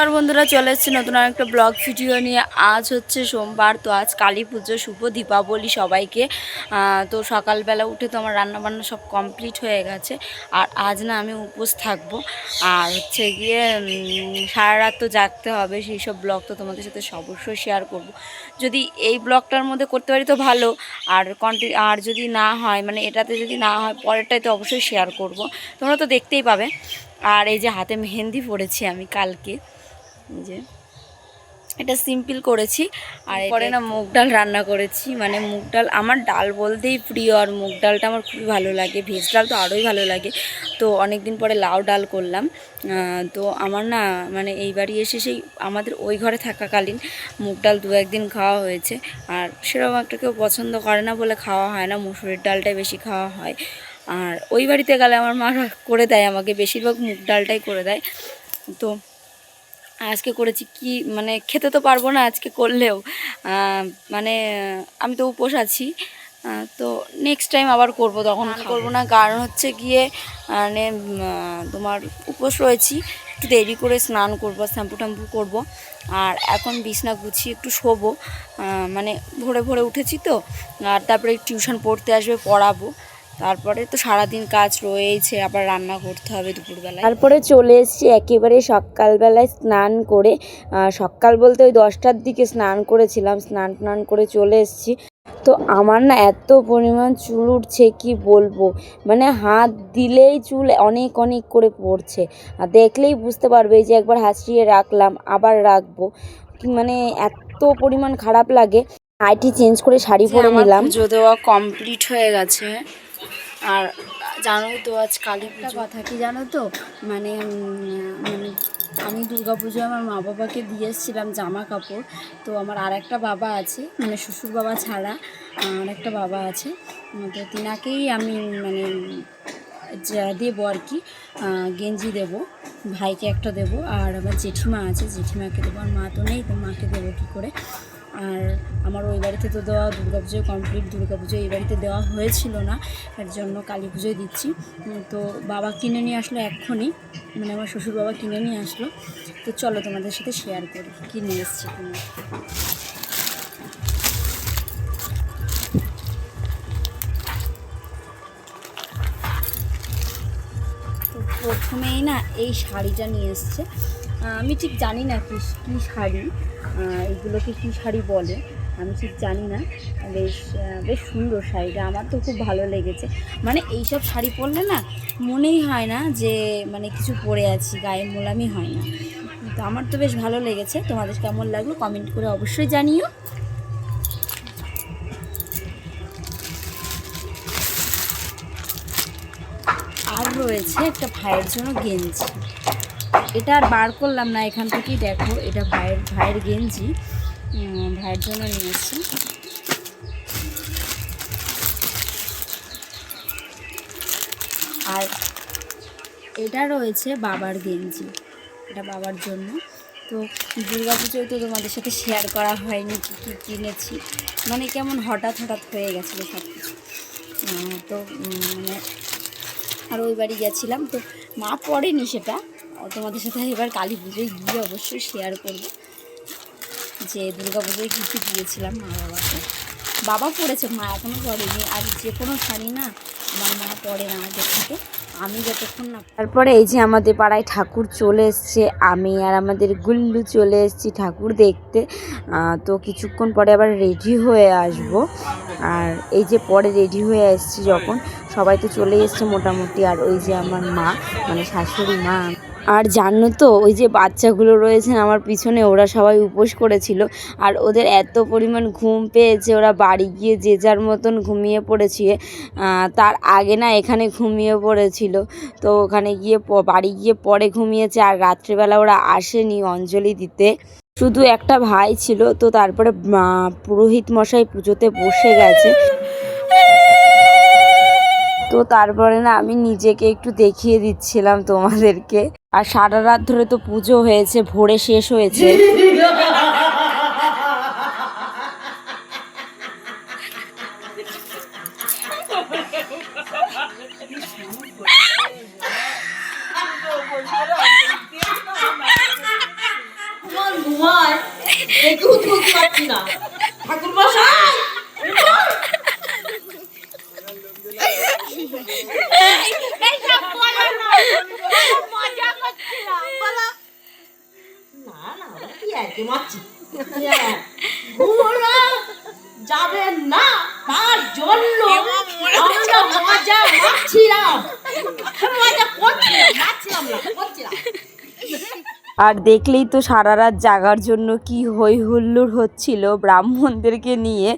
আর বন্ধুরা, চলে এসেছি নতুন আরেকটা ব্লগ ভিডিও নিয়ে। আজ হচ্ছে সোমবার, তো আজ কালী পুজো, শুভ দীপাবলি সবাইকে। তো সকালবেলা উঠে তো আমার রান্নাবান্না সব কমপ্লিট হয়ে গেছে। আর আজ না আমি উপোস থাকব। আর হচ্ছে গিয়ে সারা রাত তো জাগতে হবে, সেই সব ব্লগ তো তোমাদের সাথে অবশ্যই শেয়ার করব। যদি এই ব্লগটার মধ্যে করতে পারি তো ভালো। আর কন্টি আর যদি না হয় মানে এটাতে যদি না হয়, পরেরটাই তো অবশ্যই শেয়ার করব। তোমরা তো দেখতেই পাবে। আর এই যে হাতে মেহেন্দি পড়েছি আমি কালকে। যে। এটা সিম্পল করেছি। আর পরে না মুগ ডাল রান্না করেছি। মানে মুগ ডাল আমার ডাল বলতেই প্রিয় আর মুগ ডালটা আমার খুবই ভালো লাগে। ভেজ ডাল তো আরোই ভালো লাগে। তো অনেক দিন পরে লাউ ডাল করলাম। তো আমার না মানে এই বাড়ি এসে সেই আমাদের ওই ঘরে থাকাকালীন মুগ ডাল দু একদিন খাওয়া হয়েছে। আর সেরকম একটা কেউ পছন্দ করে না বলে খাওয়া হয় না। মুসুরের ডালটাই বেশি খাওয়া হয়। আর ওই বাড়িতে গেলে আমার মা করে দেয় আমাকে। বেশিরভাগ মুগ ডালটাই করে দেয়। তো আজকে করেছি কি মানে খেতে তো পারব না আজকে করলেও। মানে আমি তো উপোস আছি। তো নেক্সট টাইম আবার করব, তখন করব না। কারণ হচ্ছে গিয়ে মানে তোমার উপোস রয়েছি, একটু দেরি করে স্নান করব, শ্যাম্পু ট্যাম্পু করব। আর এখন বিছনা গুছিয়ে একটু শোবো। মানে ভোরে ভোরে উঠেছি তো, আর তারপরে টিউশন পড়তে আসবে, পড়াবো। তারপরে তো সারাদিন কাজ রয়েছে আবার রান্না করতে হবে দুপুরবেলায়। তারপরে চলে এসেছি একেবারে সকালবেলায় স্নান করে সকাল বলতে ওই দশটার দিকে স্নান করেছিলাম স্নান টান করে চলে এসেছি। তো আমার না এত পরিমাণ চুল উঠছে কি বলব? মানে হাত দিলেই চুল অনেক অনেক করে পড়ছে। আর দেখলেই বুঝতে পারবে যে একবার হাসিয়ে রাখলাম আবার রাখব। মানে এত পরিমাণ খারাপ লাগে। আইটি চেঞ্জ করে শাড়ি পরে নিলাম। পুজো দেওয়া কমপ্লিট হয়ে গেছে। আর জানো তো আজ কালী একটা কথা কি জানো তো? মানে মানে আমি দুর্গা পুজোয় আমার মা বাবাকে দিয়ে এসেছিলাম জামা কাপড়। তো আমার আর একটা বাবা আছে মানে শ্বশুর বাবা ছাড়া আর একটা বাবা আছে। তো তিনাকেই আমি মানে যা দেবো আর কি গেঞ্জি দেবো ভাইকে একটা দেবো আর আমার জেঠিমা আছে জেঠিমাকে দেবো। আর মা তো নেই তো মাকে দেবো কী করে? আর আমার ওই বাড়িতে তো দেওয়া দুর্গা পুজোয় কমপ্লিট দুর্গা পুজো এই বাড়িতে দেওয়া হয়েছিল না এর জন্য কালী পুজোয় দিচ্ছি। তো বাবা কিনে নিয়ে আসলো এক্ষুনি মানে আমার শ্বশুর বাবা কিনে নিয়ে আসলো। তো চলো তোমাদের সাথে শেয়ার করি, কী নিয়ে এসছি কিনে তো প্রথমেই না এই শাড়িটা নিয়ে এসছে। আমি ঠিক জানি না কি, কী শাড়ি এগুলোকে কী শাড়ি বলে, আমি ঠিক জানি না। বেশ বেশ সুন্দর শাড়িটা, আমার তো খুব ভালো লেগেছে। মানে এইসব শাড়ি পরলে না, মনেই হয় না যে মানে কিছু পরে আছি, গায়ে মোলামি হয় না। তো আমার তো বেশ ভালো লেগেছে, তোমাদের কেমন লাগল কমেন্ট করে অবশ্যই জানিও। আর রয়েছে একটা ভাইয়ের জন্য গেঞ্জি। এটা আর বার করলাম না, এখান থেকেই দেখো, এটা ভাইয়ের ভাইয়ের গেঞ্জি। ভাইয়ের জন্য নিয়েছি আর এটা রয়েছে বাবার গেঞ্জি, এটা বাবার জন্য। তো দুর্গা পুজোয় তো তোমাদের সাথে শেয়ার করা হয়নি, কী কী কিনেছি। মানে কেমন হঠাৎ হঠাৎ হয়ে গেছিল সব তো মানে আর ওই বাড়ি গেছিলাম, তো মা পড়েনি সেটা। তোমাদের সাথে এবার কালী পুজোয় গিয়ে অবশ্যই শেয়ার করব যে দুর্গা পুজোয় কী কী দিয়েছিলাম মা বাবাকে। বাবা পড়েছে, মা এখনও পড়েনি। আর যে কোনো শাড়ি না আমার মা পড়ে না আগে থেকে। আমি যতক্ষণ না তারপরে এই যে আমাদের পাড়ায় ঠাকুর চলে এসছে, আমি আর আমাদের গুল্লু চলে এসেছি ঠাকুর দেখতে। তো কিছুক্ষণ পরে আবার রেডি হয়ে আসব। আর এই যে পরে রেডি হয়ে এসছি যখন, সবাই তো চলে এসছে মোটামুটি। আর ওই যে আমার মা মানে শাশুড়ি মা আর জানো তো, ওই যে বাচ্চাগুলো রয়েছেন আমার পিছনে, ওরা সবাই উপোস করেছিল। আর ওদের এত পরিমাণ ঘুম পেয়েছে, ওরা বাড়ি গিয়ে যে যার মতন ঘুমিয়ে পড়েছে। তার আগে না এখানে ঘুমিয়ে পড়েছিল। তো ওখানে গিয়ে বাড়ি গিয়ে পরে ঘুমিয়েছে আর রাত্রিবেলা ওরা আসেনি অঞ্জলি দিতে। শুধু একটা ভাই ছিল, তো তারপরে পুরোহিত মশাই পুজোতে বসে গেছে। তো তারপরে না আমি নিজেকে একটু দেখিয়ে দিচ্ছিলাম তোমাদেরকে। আর সারা রাত ধরে তো পুজো হয়েছে, ভোরে শেষ হয়েছে। হয় ঠাকুর জন্য আমরা মজা মারছিলাম মজা করছিলাম না করছিলাম। আর দেখলেই তো সারা রাত জাগার জন্য কি হই হুল্লোড় হচ্ছিল ব্রাহ্মণদেরকে নিয়ে।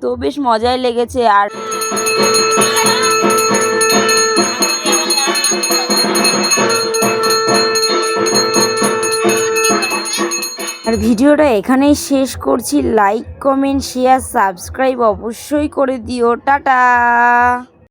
তো বেশ মজাই লেগেছে আর আর ভিডিওটা এখানেই শেষ করছি। লাইক কমেন্ট শেয়ার সাবস্ক্রাইব অবশ্যই করে দিও। টাটা!